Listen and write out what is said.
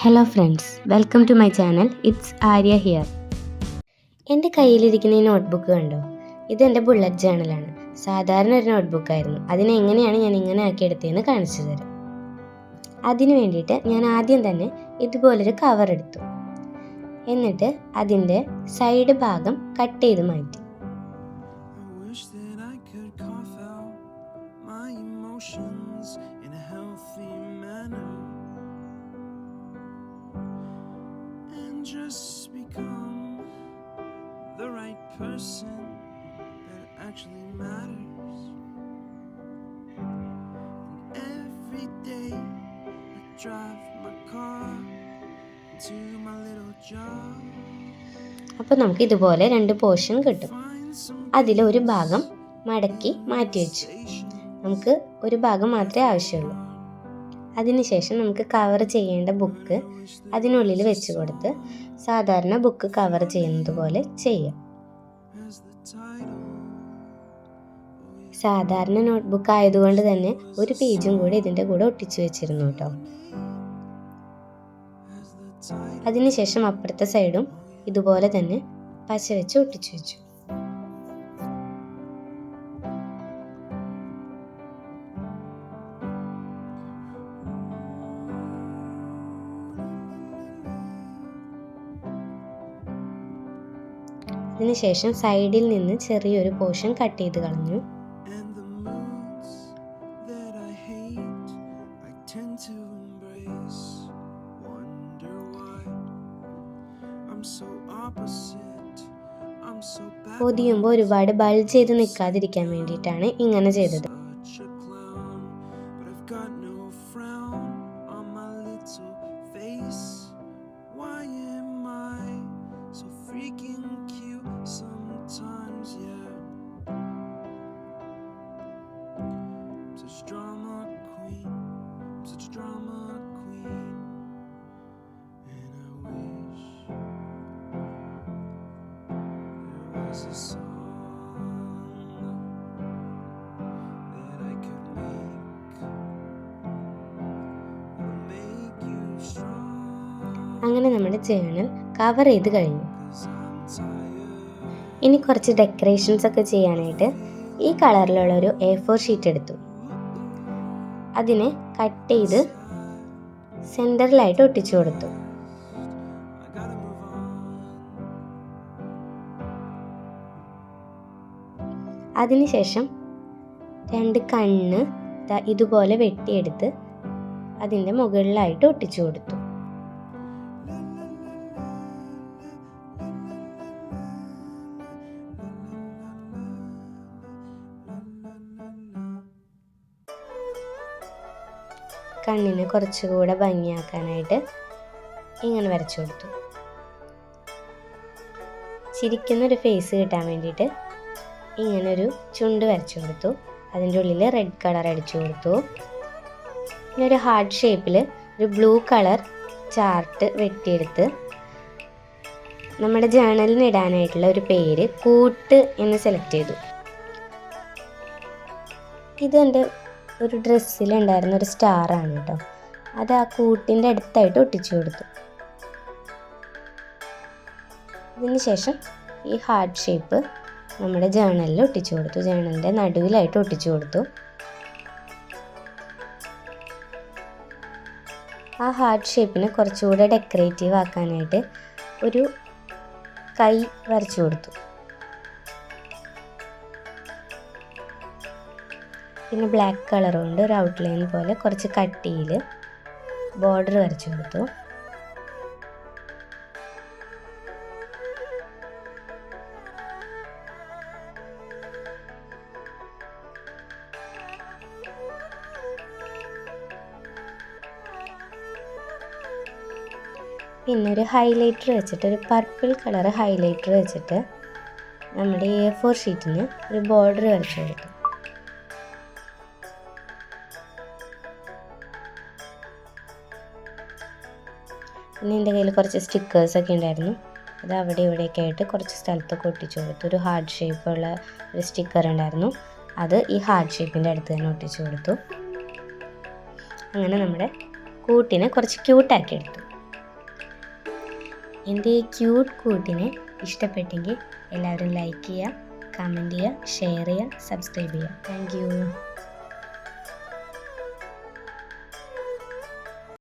Hello friends welcome to my channel it's Arya here എന്റെ കയ്യിലിരിക്കുന്ന ഈ നോട്ട്ബുക്ക് കണ്ടോ? ഇത് എന്റെ ബുള്ളറ്റ് ജേണലാണ് സാധാരണ ഒരു നോട്ട്ബുക്കായിരുന്നു അതിനെ എങ്ങനെയാണ് ഞാൻ ഇങ്ങനെ ആക്കി ആക്കിയെടുത്തതെന്ന് കാണിച്ചു തരാം. അതിനു വേണ്ടിയിട്ട് ഞാൻ ആദ്യം തന്നെ ഇതുപോലൊരു കവർ എടുത്തു. എന്നിട്ട് അതിന്റെ സൈഡ് ഭാഗം കട്ട് ചെയ്ത് മാറ്റി. Just become the right person that actually matters. And every day I drive my car to my little job. അപ്പോൾ നമുക്ക് ഇതുപോലെ രണ്ട് പോർഷൻ കിട്ടും അതിലൊരു ഭാഗം മടക്കി മാറ്റി വെച്ചു നമുക്ക് ഒരു ഭാഗം മാത്രമേ ആവശ്യമുള്ളൂ അതിനുശേഷം നമുക്ക് കവർ ചെയ്യേണ്ട ബുക്ക് അതിനുള്ളിൽ വെച്ച് കൊടുത്ത് സാധാരണ ബുക്ക് കവർ ചെയ്യുന്നത് പോലെ ചെയ്യാം. സാധാരണ നോട്ട്ബുക്ക് ആയതുകൊണ്ട് തന്നെ ഒരു പേജും കൂടി ഇതിന്റെ കൂടെ ഒട്ടിച്ചു വെച്ചിരുന്നു കേട്ടോ. അതിനുശേഷം അപ്പുറത്തെ സൈഡും ഇതുപോലെ തന്നെ പശ വെച്ച് ഒട്ടിച്ചു വെച്ചു അതിന് ശേഷം സൈഡിൽ നിന്ന് ചെറിയൊരു പോർഷൻ കട്ട് ചെയ്ത് കളഞ്ഞു. പൊതിയുമ്പോൾ ഒരുപാട് ബൾ ചെയ്ത് നിൽക്കാതിരിക്കാൻ വേണ്ടിട്ടാണ് ഇങ്ങനെ ചെയ്തത്. Why am I so freaking? Sometimes? Yeah. I'm such a drama queen. I'm such a drama queen. And I wish there was a song that I could make. You strong. അങ്ങനെ നമ്മുടെ channel cover ചെയ്ത് കഴിഞ്ഞു. ഇനി കുറച്ച് decorations ഒക്കെ ചെയ്യാനായിട്ട് ഈ കളറിലുള്ള ഒരു എ ഫോർ ഷീറ്റ് എടുത്തു. അതിനെ കട്ട് ചെയ്ത് സെന്ററിലായിട്ട് ഒട്ടിച്ചു കൊടുത്തു. അതിനുശേഷം രണ്ട് കണ്ണ് ഇതുപോലെ വെട്ടിയെടുത്ത് അതിന്റെ മുകളിലായിട്ട് ഒട്ടിച്ചു കൊടുത്തു. കണ്ണിനെ കുറച്ചുകൂടെ ഭംഗിയാക്കാനായിട്ട് ഇങ്ങനെ വരച്ചു കൊടുത്തു. ചിരിക്കുന്നൊരു ഫേസ് കിട്ടാൻ വേണ്ടിയിട്ട് ഇങ്ങനൊരു ചുണ്ട് വരച്ചു കൊടുത്തു. അതിന്റെ ഉള്ളിൽ റെഡ് കളർ അടിച്ചു കൊടുത്തു. പിന്നെ ഒരു ഹാർട്ട് ഷേപ്പിൽ ഒരു ബ്ലൂ കളർ ചാർട്ട് വെട്ടിയെടുത്ത് നമ്മുടെ ജേണലിന് ഇടാനായിട്ടുള്ള ഒരു പേര് കൂട്ട് എന്ന് സെലക്ട് ചെയ്തു. ഇത് എന്റെ ഒരു ഡ്രസ്സിലുണ്ടായിരുന്ന ഒരു സ്റ്റാറാണ് കേട്ടോ. അത് ആ കൂട്ടിന്റെ അടുത്തായിട്ട് ഒട്ടിച്ചു കൊടുത്തു. അതിന് ശേഷം ഈ ഹാർട്ട് ഷേപ്പ് നമ്മുടെ ജേണലിൽ ഒട്ടിച്ചു കൊടുത്തു. ജേണലിന്റെ നടുവിലായിട്ട് ഒട്ടിച്ചു കൊടുത്തു. ആ ഹാർട്ട് ഷേപ്പിനെ കുറച്ചുകൂടെ ഡെക്കറേറ്റീവ് ആക്കാനായിട്ട് ഒരു കൈ വരച്ചു കൊടുത്തു. പിന്നെ ബ്ലാക്ക് കളർ കൊണ്ട് ഒരു ഔട്ട്ലൈൻ പോലെ കുറച്ച് കട്ടിയിൽ ബോർഡർ വരച്ചു കൊടുത്തു. പിന്നെ ഒരു ഹൈലൈറ്റർ വെച്ചിട്ട് ഒരു പർപ്പിൾ കളർ ഹൈലൈറ്റർ വെച്ചിട്ട് നമ്മുടെ എ ഫോർ ഷീറ്റിന് ഒരു ബോർഡർ വരച്ചു കൊടുത്തു. പിന്നെ എന്റെ കയ്യിൽ കുറച്ച് സ്റ്റിക്കേഴ്സൊക്കെ ഉണ്ടായിരുന്നു. അത് അവിടെ ഇവിടെയൊക്കെ ആയിട്ട് കുറച്ച് സ്ഥലത്തൊക്കെ ഒട്ടിച്ചു കൊടുത്തു. ഒരു ഹാർഡ് ഷേപ്പുള്ള ഒരു സ്റ്റിക്കർ ഉണ്ടായിരുന്നു. അത് ഈ ഹാർഡ് ഷേപ്പിന്റെ അടുത്ത് തന്നെ ഒട്ടിച്ചു കൊടുത്തു. അങ്ങനെ നമ്മുടെ കൂട്ടിനെ കുറച്ച് ക്യൂട്ടാക്കി എടുത്തു. എന്റെ ഈ ക്യൂട്ട് കൂട്ടിനെ ഇഷ്ടപ്പെട്ടെങ്കിൽ എല്ലാവരും ലൈക്ക് ചെയ്യുക കമന്റ് ചെയ്യുക ഷെയർ ചെയ്യുക സബ്സ്ക്രൈബ് ചെയ്യുക. താങ്ക്